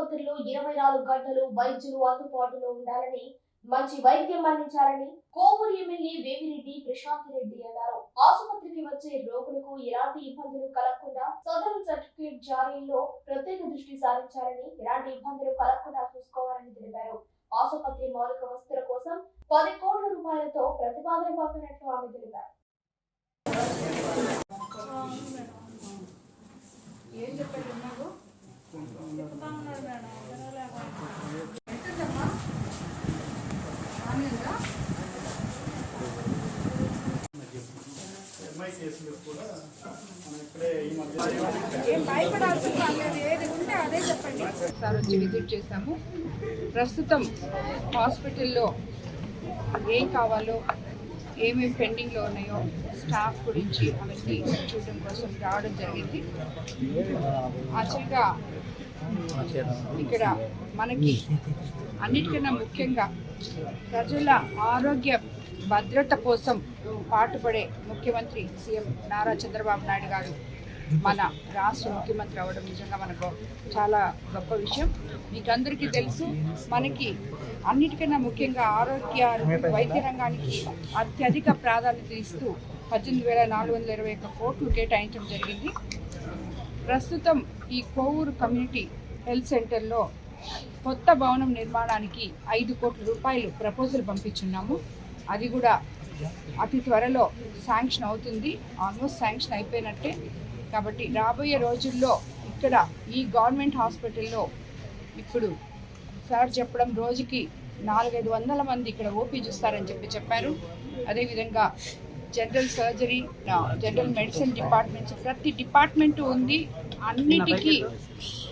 ఆసుపత్రిలో ఇరవై నాలుగు గంటలు వైద్యులు అందుబాటులో ఉండాలని మంచి వైద్యం అందించాలని కోవూరు ఎమ్మెల్యే వేమిరెడ్డి ప్రశాంత్ రెడ్డి అన్నారు. ఆసుపత్రికి వచ్చే రోగులకు ఎలాంటి ఇబ్బందులు కలగకుండా సదరన్ సర్టిఫికేట్ జారీలో ప్రత్యేక దృష్టి సారించాలని ఎలాంటి ఇబ్బందులు కలగకుండా చూసుకోవాలని తెలిపారు. ఆసుపత్రి మౌలిక వస్తువుల కోసం పది కోట్ల రూపాయలతో ప్రతిపాదన పంపినట్లు ఆమె తెలిపారు ఏం చెప్పాడు నాకు చెప్తా ఉన్నాడు మేడం వినలేకపోయాను. ఎంతుందమ్మా ఆన్లైన్గా ఎంఐసిఎస్లో కూడా మనం ఇక్కడే ఈ మధ్య ఏం భయపడాల్సిన పని లేదు ఏది ఉంటే అదే చెప్పండి సార్ వచ్చి విజిట్ చేశాము. ప్రస్తుతం హాస్పిటల్లో ఏం కావాలో ఏమేమి పెండింగ్లో ఉన్నాయో స్టాఫ్ గురించి అవన్నీ చూడడం కోసం రావడం జరిగింది. యాక్చువల్గా ఇక్కడ మనకి అన్నిటికన్నా ముఖ్యంగా ప్రజల ఆరోగ్య భద్రత కోసం పాటుపడే ముఖ్యమంత్రి సీఎం నారా చంద్రబాబు నాయుడు గారు మన రాష్ట్ర ముఖ్యమంత్రి అవ్వడం నిజంగా మనకు చాలా గొప్ప విషయం. మీకు అందరికీ తెలుసు మనకి అన్నిటికన్నా ముఖ్యంగా ఆరోగ్య వైద్య రంగానికి అత్యధిక ప్రాధాన్యత ఇస్తూ పద్దెనిమిది వేల నాలుగు వందల ఇరవై ఒక్క కోట్లు కేటాయించడం జరిగింది. ప్రస్తుతం ఈ కోవూరు కమ్యూనిటీ హెల్త్ సెంటర్లో కొత్త భవనం నిర్మాణానికి ఐదు కోట్ల రూపాయలు ప్రపోజల్ పంపించున్నాము. అది కూడా అతి త్వరలో శాంక్షన్ అవుతుంది. ఆల్మోస్ట్ శాంక్షన్ అయిపోయినట్టే. కాబట్టి రాబోయే రోజుల్లో ఇక్కడ ఈ గవర్నమెంట్ హాస్పిటల్లో ఇప్పుడు సార్ చెప్పడం రోజుకి నాలుగైదు వందల మంది ఇక్కడ ఓపీ చూస్తారని చెప్పి చెప్పారు. అదేవిధంగా general surgery general medicine departments ప్రతి డిపార్ట్మెంట్ ఉంది. అన్నిటికీ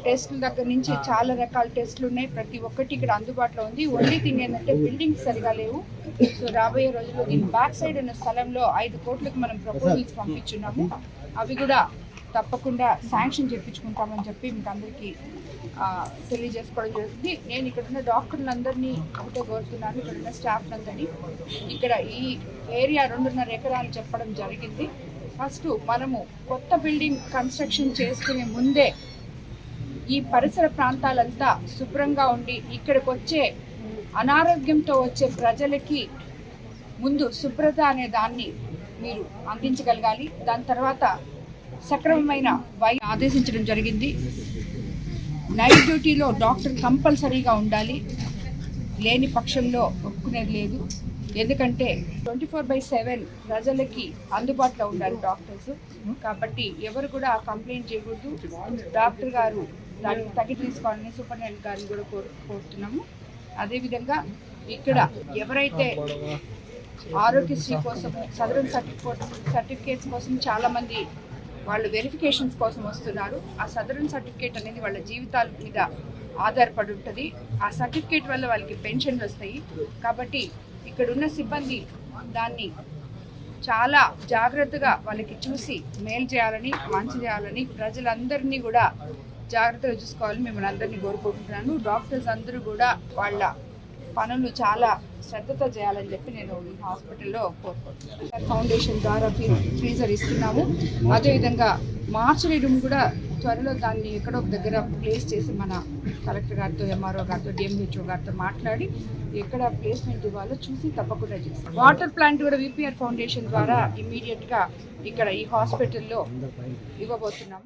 టెస్టుల దగ్గర నుంచి చాలా రకాల టెస్టులు ఉన్నాయి. ప్రతి ఒక్కటి ఇక్కడ అందుబాటులో ఉంది. ఓన్లీ థింగ్ ఏంటంటే బిల్డింగ్స్ సరిగా లేవు. సో రాబోయే రోజుల్లో దీని బ్యాక్ సైడ్ ఉన్న స్థలంలో ఐదు కోట్లకు మనం ప్రపోజల్స్ పంపించున్నాము. అవి కూడా తప్పకుండా శాంక్షన్ చెప్పించుకుంటామని చెప్పి మీకు అందరికీ తెలియజేసుకోవడం జరుగుతుంది. నేను ఇక్కడ ఉన్న డాక్టర్లందరినీ ఒకటే కోరుతున్నాను. ఇక్కడ ఉన్న స్టాఫ్ అందరినీ ఇక్కడ ఈ ఏరియా రెండున్నర ఎకరాలు చెప్పడం జరిగింది. ఫస్ట్ మనము కొత్త బిల్డింగ్ కన్స్ట్రక్షన్ చేసుకునే ముందే ఈ పరిసర ప్రాంతాలంతా శుభ్రంగా ఉండి ఇక్కడికి వచ్చే అనారోగ్యంతో వచ్చే ప్రజలకి ముందు శుభ్రత అనే దాన్ని మీరు అందించగలగాలి. దాని తర్వాత సక్రమమైన వై ఆదేశించడం జరిగింది. నైట్ డ్యూటీలో డాక్టర్ కంపల్సరీగా ఉండాలి. లేని పక్షంలో ఒప్పుకునేది లేదు. ఎందుకంటే ట్వంటీ ఫోర్ బై సెవెన్ ప్రజలకి అందుబాటులో ఉండాలి డాక్టర్స్. కాబట్టి ఎవరు కూడా కంప్లైంట్ చేయకూడదు. డాక్టర్ గారు దానికి తగి తీసుకోవాలని సూపరింటెండెంట్ గారిని కూడా కోరు కోరుతున్నాము. అదేవిధంగా ఇక్కడ ఎవరైతే ఆరోగ్యశ్రీ కోసం సదరన్ సర్టిఫికేట్ సర్టిఫికేట్స్ కోసం చాలామంది వాళ్ళు వెరిఫికేషన్స్ కోసం వస్తున్నారు. ఆ సదరన్ సర్టిఫికేట్ అనేది వాళ్ళ జీవితాల మీద ఆధారపడి ఉంటుంది. ఆ సర్టిఫికేట్ వల్ల వాళ్ళకి పెన్షన్లు వస్తాయి. కాబట్టి ఇక్కడ ఉన్న సిబ్బంది దాన్ని చాలా జాగ్రత్తగా వాళ్ళకి చూసి మేలు చేయాలని మంచి చేయాలని ప్రజలందరినీ కూడా జాగ్రత్తగా చూసుకోవాలని మిమ్మల్ని అందరినీ కోరుకుంటున్నాను. డాక్టర్స్ అందరూ కూడా వాళ్ళ పనులు చాలా శ్రద్ధతో చేయాలని చెప్పి నేను ఈ హాస్పిటల్లో కోరుకుంటున్నాను. ఫౌండేషన్ ద్వారా ఫ్రీజర్ ఇస్తున్నాము. అదేవిధంగా మార్చరీ రూమ్ కూడా త్వరలో దాన్ని ఎక్కడో ఒక దగ్గర ప్లేస్ చేసి మన కలెక్టర్ గారితో ఎంఆర్ఓ గారితో డిఎంహెచ్ఓ గారితో మాట్లాడి ఎక్కడ ప్లేస్మెంట్ ఇవ్వాలో చూసి తప్పకుండా చేస్తాం. వాటర్ ప్లాంట్ కూడా విపిఆర్ ఫౌండేషన్ ద్వారా ఇమీడియట్గా ఇక్కడ ఈ హాస్పిటల్లో ఇవ్వబోతున్నాం.